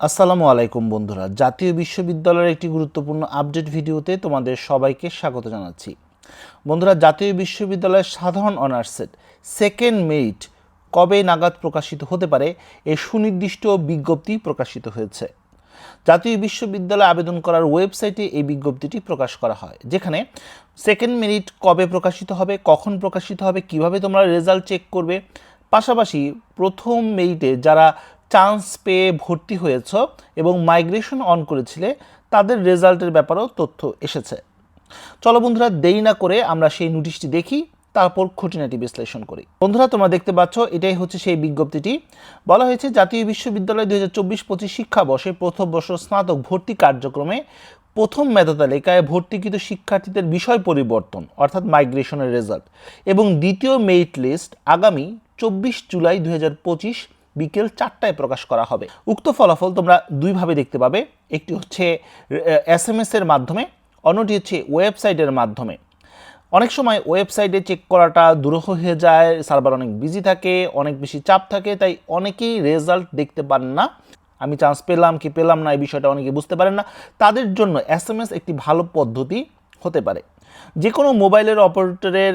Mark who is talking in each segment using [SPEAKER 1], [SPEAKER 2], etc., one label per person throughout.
[SPEAKER 1] আসসালামু আলাইকুম বন্ধুরা। জাতীয় বিশ্ববিদ্যালয়ের একটি গুরুত্বপূর্ণ আপডেট ভিডিওতে তোমাদের সবাইকে স্বাগত জানাচ্ছি। বন্ধুরা, জাতীয় বিশ্ববিদ্যালয়ের সাধারণ অনার্সের সেকেন্ড মেরিট কবে নাগাদ প্রকাশিত হতে পারে এ সুনির্দিষ্ট বিজ্ঞপ্তি প্রকাশিত হয়েছে। জাতীয় বিশ্ববিদ্যালয়ে আবেদন করার ওয়েবসাইটে এই বিজ্ঞপ্তিটি প্রকাশ করা হয়, যেখানে সেকেন্ড মেরিট কবে প্রকাশিত হবে, কখন প্রকাশিত হবে, কীভাবে তোমরা রেজাল্ট চেক করবে, পাশাপাশি প্রথম মেরিটে যারা চান্স পেয়ে ভর্তি হয়েছ এবং মাইগ্রেশন অন করেছিলে, তাদের রেজাল্টের ব্যাপারেও তথ্য এসেছে। চলো বন্ধুরা, দেরি না করে আমরা সেই নোটিশটি দেখি, তারপর খুঁটিনাটি বিশ্লেষণ করি। বন্ধুরা, তোমরা দেখতে পাচ্ছ, এটাই হচ্ছে সেই বিজ্ঞপ্তিটি। বলা হয়েছে, জাতীয় বিশ্ববিদ্যালয় দুই হাজার চব্বিশ পঁচিশ শিক্ষাবর্ষে প্রথম বর্ষ স্নাতক ভর্তি কার্যক্রমে প্রথম মেধা তালিকায় ভর্তিকৃত শিক্ষার্থীদের বিষয় পরিবর্তন, অর্থাৎ মাইগ্রেশনের রেজাল্ট এবং দ্বিতীয় মেরিট লিস্ট আগামী চব্বিশ জুলাই দুই হাজার পঁচিশ বিকেল চারটায় প্রকাশ করা হবে। উক্ত ফলাফল তোমরা দুইভাবে দেখতে পাবে। একটি হচ্ছে এস এম এস এর মাধ্যমে, অন্যটি হচ্ছে ওয়েবসাইটের মাধ্যমে। অনেক সময় ওয়েবসাইটে চেক করাটা দুরূহ হয়ে যায় সার্ভার অনেক বিজি থাকে, অনেক বেশি চাপ থাকে, তাই অনেকেই রেজাল্ট দেখতে পান না। আমি চান্স পেলাম কি পেলাম না, এই বিষয়টা অনেকে বুঝতে পারেন না। তাদের জন্য এস এম এস একটি ভালো পদ্ধতি হতে পারে। যে কোনো মোবাইলের অপারেটরের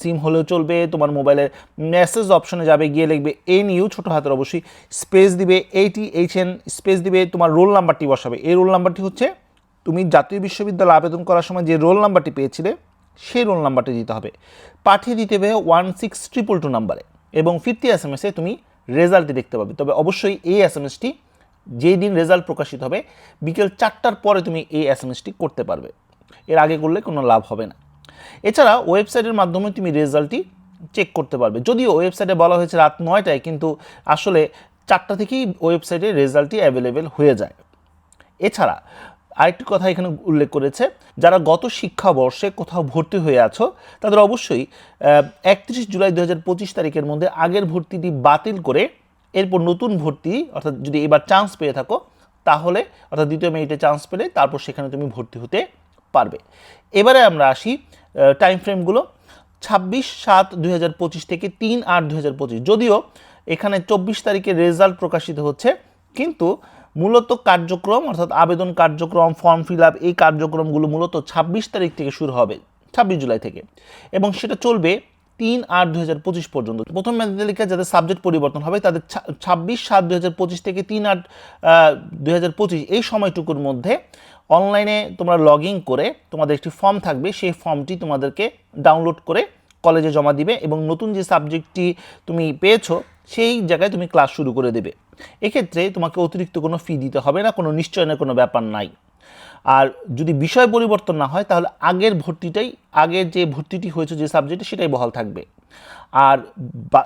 [SPEAKER 1] সিম হলেও চলবে, তোমার মোবাইলের মেসেজ অপশনে যাবে, গিয়ে লিখবে এন ইউ ছোটো হাতের অবশ্যই স্পেস দিবে এইটি এইচ এন স্পেস দিবে, তোমার রোল নাম্বারটি বসাবে। এই রোল নাম্বারটি হচ্ছে, তুমি জাতীয় বিশ্ববিদ্যালয়ে আবেদন করার সময় যে রোল নাম্বারটি পেয়েছিলে, সেই রোল নাম্বারটি দিতে হবে। পাঠিয়ে দিতে হবে ওয়ান সিক্স ট্রিপল টু নাম্বারে এবং ফিফটি এস এম এসে তুমি রেজাল্টটি দেখতে পাবে। তবে অবশ্যই এই এস এম এসটি যেই দিন রেজাল্ট প্রকাশিত হবে, বিকেল চারটার পরে তুমি এই এস এম এসটি করতে পারবে। এর আগে করলে কোনো লাভ হবে না। এছাড়া ওয়েবসাইটের মাধ্যমে তুমি রেজাল্টটি চেক করতে পারবে। যদিও ওয়েবসাইটে বলা হয়েছে রাত নয়টায়, কিন্তু আসলে চারটা থেকেই ওয়েবসাইটে রেজাল্টটি অ্যাভেলেবেল হয়ে যায়। এছাড়া আরেকটি কথা এখানে উল্লেখ করেছে, যারা গত শিক্ষাবর্ষে কোথাও ভর্তি হয়ে আছো, তাদের অবশ্যই একত্রিশ জুলাই দু হাজার পঁচিশ তারিখের মধ্যে আগের ভর্তিটি বাতিল করে এরপর নতুন ভর্তি, অর্থাৎ যদি এবার চান্স পেয়ে থাকো, তাহলে অর্থাৎ দ্বিতীয় মেয়েটে চান্স পেলে তারপর সেখানে তুমি ভর্তি হতে পারবে। এবারে আমরা আসি টাইম ফ্রেমগুলো ছাব্বিশ সাত দুই থেকে তিন আট দুই যদিও এখানে চব্বিশ তারিখে রেজাল্ট প্রকাশিত হচ্ছে, কিন্তু মূলত কার্যক্রম, অর্থাৎ আবেদন কার্যক্রম ফর্ম ফিল আপ এই কার্যক্রমগুলো মূলত ছাব্বিশ তারিখ থেকে শুরু হবে, ছাব্বিশ জুলাই থেকে। এবং সেটা চলবে তিন আট দুই হাজার পঁচিশ পর্যন্ত। প্রথম মেধা তালিকায় যাদের সাবজেক্ট পরিবর্তন হবে, তাদের ছাব্বিশ সাত দুই হাজার পঁচিশ থেকে তিন আট দুই হাজার পঁচিশ এই সময়টুকুর মধ্যে অনলাইনে তোমরা লগ করে তোমাদের একটি ফর্ম থাকবে। সেই ফর্মটি তোমাদেরকে ডাউনলোড করে কলেজে জমা দিবে এবং নতুন যে সাবজেক্টটি তুমি পেয়েছ, সেই জায়গায় তুমি ক্লাস শুরু করে দেবে। এক্ষেত্রে তোমাকে অতিরিক্ত কোনো ফি দিতে হবে না, কোনো নিশ্চয়নের কোনো ব্যাপার নাই। আর যদি বিষয় পরিবর্তন না হয়, তাহলে আগের ভর্তিটাই, আগের যে ভর্তিটি হয়েছে যে সাবজেক্টে সেটাই বহাল থাকবে। আর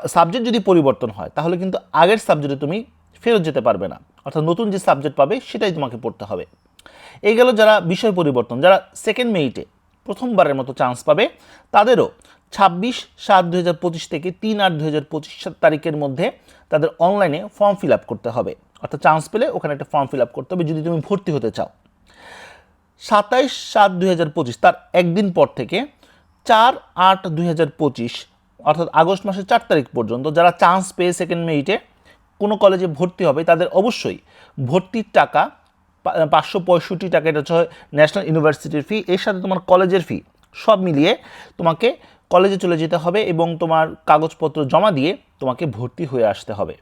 [SPEAKER 1] সাবজেক্ট যদি পরিবর্তন হয়, তাহলে কিন্তু আগের সাবজেক্টে তুমি ফেরত যেতে পারবে না। অর্থাৎ নতুন যে সাবজেক্ট পাবে, সেটাই তোমাকে পড়তে হবে। এই গেল যারা বিষয় পরিবর্তন, যারা সেকেন্ড মেরিটে প্রথমবারের মতো চান্স পাবে, তাদেরও ছাব্বিশ সাত দু হাজার পঁচিশ থেকে তিন আট দু হাজার পঁচিশ তারিখের মধ্যে তাদের অনলাইনে ফর্ম ফিল আপ করতে হবে। অর্থাৎ চান্স পেলে ওখানে একটা ফর্ম ফিল আপ করতে হবে যদি তুমি ভর্তি হতে চাও। সাতাইশ সাত দুই হাজার পঁচিশ, তার একদিন পর থেকে চার আট দুই হাজার পঁচিশ, অর্থাৎ আগস্ট মাসের চার তারিখ পর্যন্ত যারা চান্স পেয়ে সেকেন্ড মেরিটে কোনো কলেজে ভর্তি হবে, তাদের অবশ্যই ভর্তির টাকা পাঁচশো পঁয়ষট্টি টাকা, এটা হচ্ছে ন্যাশনাল ইউনিভার্সিটির ফি। এর সাথে তোমার কলেজের ফি, সব মিলিয়ে তোমাকে কলেজে চলে যেতে হবে এবং তোমার কাগজপত্র জমা দিয়ে তোমাকে ভর্তি হয়ে আসতে হবে।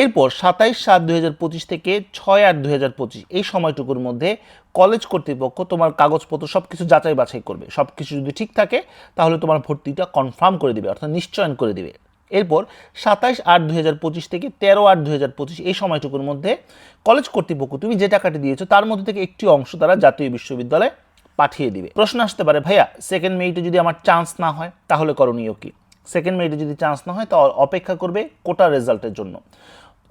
[SPEAKER 1] এরপর সাতাইশ সাত দুই হাজার পঁচিশ থেকে ছয় আট দুই হাজার পঁচিশ, এই সময়টুকুর মধ্যে কলেজ কর্তৃপক্ষ তোমার কাগজপত্র সব কিছু যাচাই বাছাই করবে। সব কিছু যদি ঠিক থাকে, তাহলে তোমার ভর্তিটা কনফার্ম করে দেবে, অর্থাৎ নিশ্চয়ন করে দেবে। এরপর সাতাইশ আট দুই হাজার পঁচিশ থেকে তেরো আট দুই হাজার পঁচিশ এই সময়টুকুর মধ্যে কলেজ কর্তৃপক্ষ, তুমি যে টাকাটি দিয়েছ তার মধ্যে থেকে একটি অংশ তারা জাতীয় বিশ্ববিদ্যালয়ে পাঠিয়ে দিবে। প্রশ্ন আসতে পারে, ভাইয়া সেকেন্ড মেয়েটি যদি আমার চান্স না হয়, তাহলে করণীয় কি? সেকেন্ড মেয়েটি যদি চান্স না হয়, তা অপেক্ষা করবে কোটা রেজাল্টের জন্য।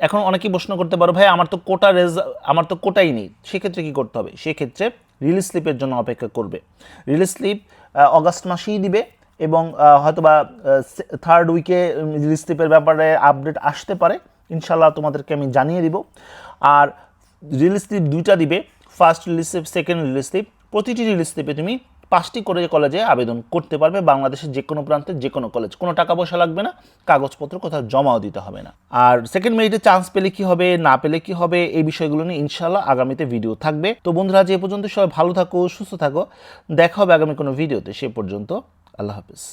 [SPEAKER 1] এখন অনেকেই প্রশ্ন করতে পারো ভাই আমার তো কোটা রেজাল্ট আমার তো কোটাই নেই, সেক্ষেত্রে কী করতে হবে? সেক্ষেত্রে রিলিজ স্লিপের জন্য অপেক্ষা করবে। রিলিজ স্লিপ অগাস্ট মাসেই দিবে এবং হয়তোবা থার্ড উইকে রিলিজ স্লিপের ব্যাপারে আপডেট আসতে পারে। ইনশাল্লাহ তোমাদেরকে আমি জানিয়ে দিব। আর রিলিজ স্লিপ দুইটা দিবে। First release slip second release slip প্রতিটি রিলিজ স্লিপে তুমি পাঁচটি করে কলেজে আবেদন করতে পারবে। বাংলাদেশের যে কোনো প্রান্তে যে কোনো কলেজ কোনো টাকা পয়সা লাগবে না, কাগজপত্র কোথাও জমাও দিতে হবে না। আর সেকেন্ড মেরিটে চান্স পেলে কি হবে, না পেলে কি হবে, এই বিষয়গুলো নিয়ে ইনশাল্লাহ আগামীতে ভিডিও থাকবে। তো বন্ধুরা যে পর্যন্ত সবাই ভালো থাকো, সুস্থ থাকো। দেখা হবে আগামী কোনো ভিডিওতে সে পর্যন্ত আল্লাহ হাফিজ।